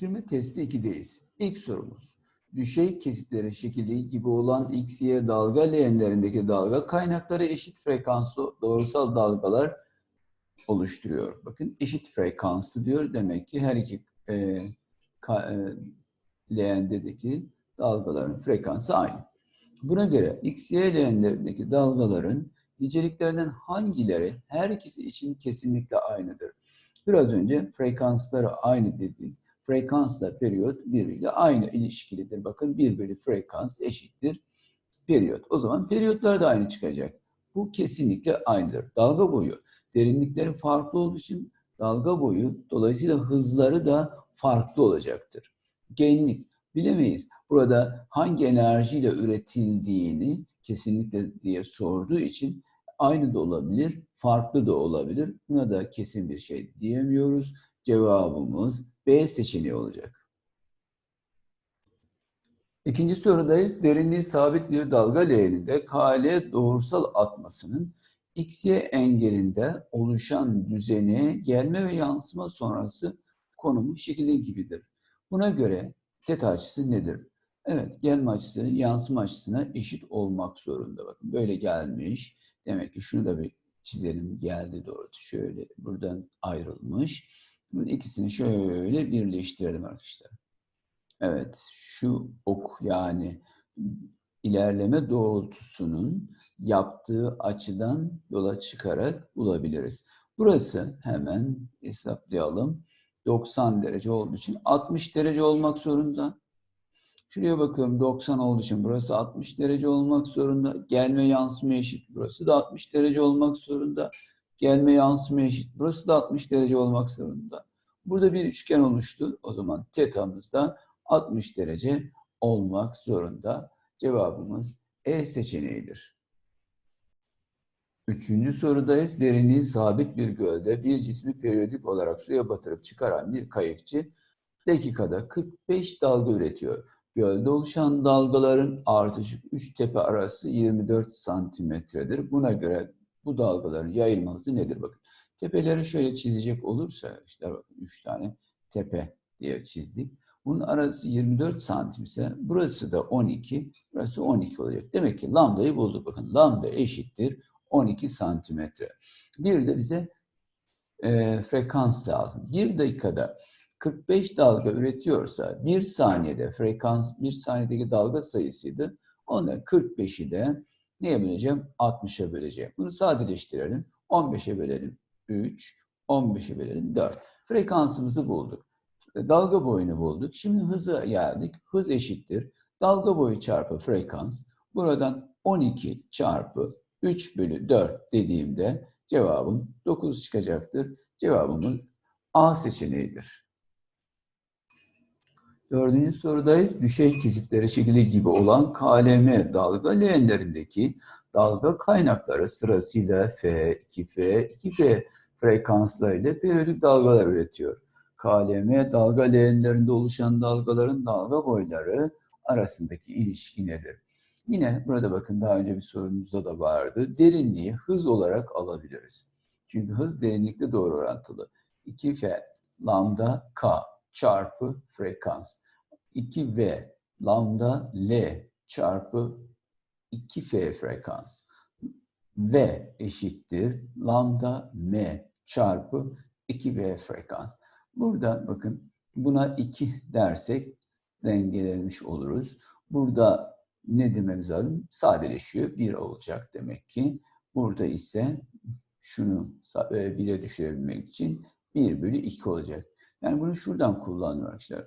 Pekiştirme testi 2'deyiz. İlk sorumuz. Düşey kesitlerin şekilde gibi olan X, Y dalga leğenlerindeki dalga kaynakları eşit frekanslı doğrusal dalgalar oluşturuyor. Bakın eşit frekanslı diyor. Demek ki her iki e, ka, e, leğendeki dalgaların frekansı aynı. Buna göre X, Y leğenlerindeki dalgaların niceliklerinden hangileri her ikisi için kesinlikle aynıdır? Biraz önce frekansları aynı dedik. Frekansla periyot birbiriyle aynı ilişkilidir. Bakın bir bölü frekans eşittir periyot. O zaman periyotlar da aynı çıkacak. Bu kesinlikle aynıdır. Dalga boyu derinlikleri farklı olduğu için dalga boyu dolayısıyla hızları da farklı olacaktır. Genlik bilemeyiz. Burada hangi enerjiyle üretildiğini kesinlikle diye sorduğu için aynı da olabilir, farklı da olabilir. Buna da kesin bir şey diyemiyoruz. Cevabımız B seçeneği olacak. İkinci sorudayız. Derinliği sabit bir dalga leğeninde KL doğrusal atmasının XY engelinde oluşan düzeni gelme ve yansıma sonrası konumu şekilde gibidir. Buna göre teta açısı nedir? Evet, gelme açısı yansıma açısına eşit olmak zorunda. Bakın böyle gelmiş. Demek ki şunu da bir çizelim. Geldi doğru. Şöyle buradan ayrılmış. Bunun ikisini şöyle birleştirelim arkadaşlar. Evet, şu ok yani ilerleme doğrultusunun yaptığı açıdan yola çıkarak bulabiliriz. Burası hemen hesaplayalım. 90 derece olduğu için 60 derece olmak zorunda. Şuraya bakıyorum 90 olduğu için burası 60 derece olmak zorunda. Gelme yansıma eşit. Burası da 60 derece olmak zorunda. Gelme yansıma eşit. Burası da 60 derece olmak zorunda. Burada bir üçgen oluştu. O zaman tetamız da 60 derece olmak zorunda. Cevabımız E seçeneğidir. Üçüncü sorudayız. Derinliği sabit bir gölde bir cismi periyodik olarak suya batırıp çıkaran bir kayıkçı dakikada 45 dalga üretiyor. Gölde oluşan dalgaların artışık 3 tepe arası 24 santimetredir. Buna göre bu dalgaların yayılma hızı nedir? Bakın tepeleri şöyle çizecek olursa işte bakın 3 tane tepe diye çizdik. Bunun arası 24 santim ise burası da 12, burası 12 olacak. Demek ki lambdayı bulduk. Bakın lambda eşittir 12 santimetre. Bir de bize e, frekans lazım. Bir dakikada 45 dalga üretiyorsa bir saniyede frekans, bir saniyedeki dalga sayısıydı. Onda 45'i de neye böleceğim? 60'a böleceğim. Bunu sadeleştirelim. 15'e bölelim 3, 15'e bölelim 4. Frekansımızı bulduk. Dalga boyunu bulduk. Şimdi hıza geldik. Hız eşittir. Dalga boyu çarpı frekans. Buradan 12 çarpı 3 bölü 4 dediğimde cevabım 9 çıkacaktır. Cevabımız A seçeneğidir. Dördüncü sorudayız. Düşey kesitleri şekli gibi olan KLM dalga leğenlerindeki dalga kaynakları sırasıyla F, 2F, 2F frekanslarıyla periyodik dalgalar üretiyor. KLM dalga leğenlerinde oluşan dalgaların dalga boyları arasındaki ilişki nedir? Yine burada bakın daha önce bir sorumuzda da vardı. Derinliği hız olarak alabiliriz. Çünkü hız derinlikle doğru orantılı. 2F lambda K çarpı frekans. 2V lambda L çarpı 2F frekans. V eşittir lambda M çarpı 2V frekans. Burada bakın buna 2 dersek dengelemiş oluruz. Burada ne dememiz lazım? Sadeleşiyor. 1 olacak demek ki. Burada ise şunu 1'e düşürebilmek için 1 bölü 2 olacak. Yani bunu şuradan kullanıyorum arkadaşlar.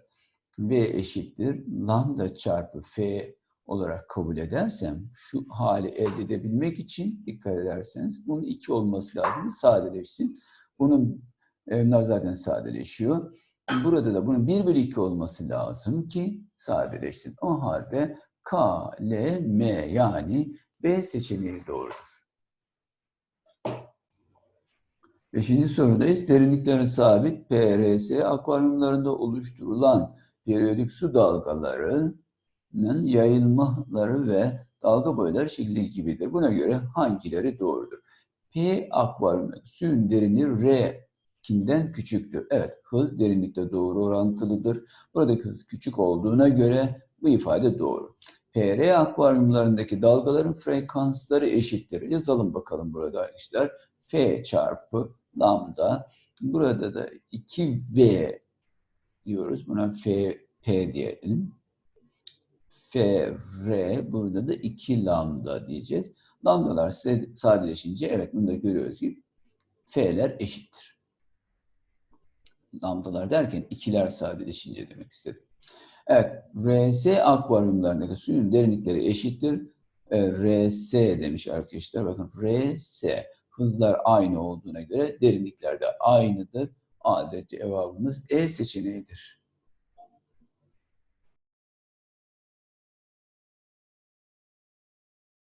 V eşittir lambda çarpı F olarak kabul edersem şu hali elde edebilmek için dikkat ederseniz bunun 2 olması lazım. Sadeleşsin. Bunun bunlar zaten sadeleşiyor. Burada da bunun 1 bölü 2 olması lazım ki sadeleşsin. O halde K, L, M yani B seçeneği doğrudur. Beşinci sorudayız. Derinlikleri sabit PRS akvaryumlarında oluşturulan periyodik su dalgalarının yayılmaları ve dalga boyları şekli gibidir. Buna göre hangileri doğrudur? P akvaryumda suyun derinliği R derinliktekinden küçüktür. Evet, hız derinlikte doğru orantılıdır. Buradaki hız küçük olduğuna göre bu ifade doğru. PR akvaryumlarındaki dalgaların frekansları eşittir. Yazalım bakalım burada arkadaşlar. F çarpı lambda. Burada da 2V diyoruz. Buna F, P diyelim. F, R, burada da 2 lambda diyeceğiz. Lambdalar sadeleşince, evet bunu da görüyoruz ki F'ler eşittir. Lambdalar derken ikiler sadeleşince demek istedim. Evet, RS akvaryumlarındaki suyun derinlikleri eşittir. E, RS demiş arkadaşlar. Bakın RS hızlar aynı olduğuna göre derinlikler de aynıdır. Adet cevabımız E seçeneğidir.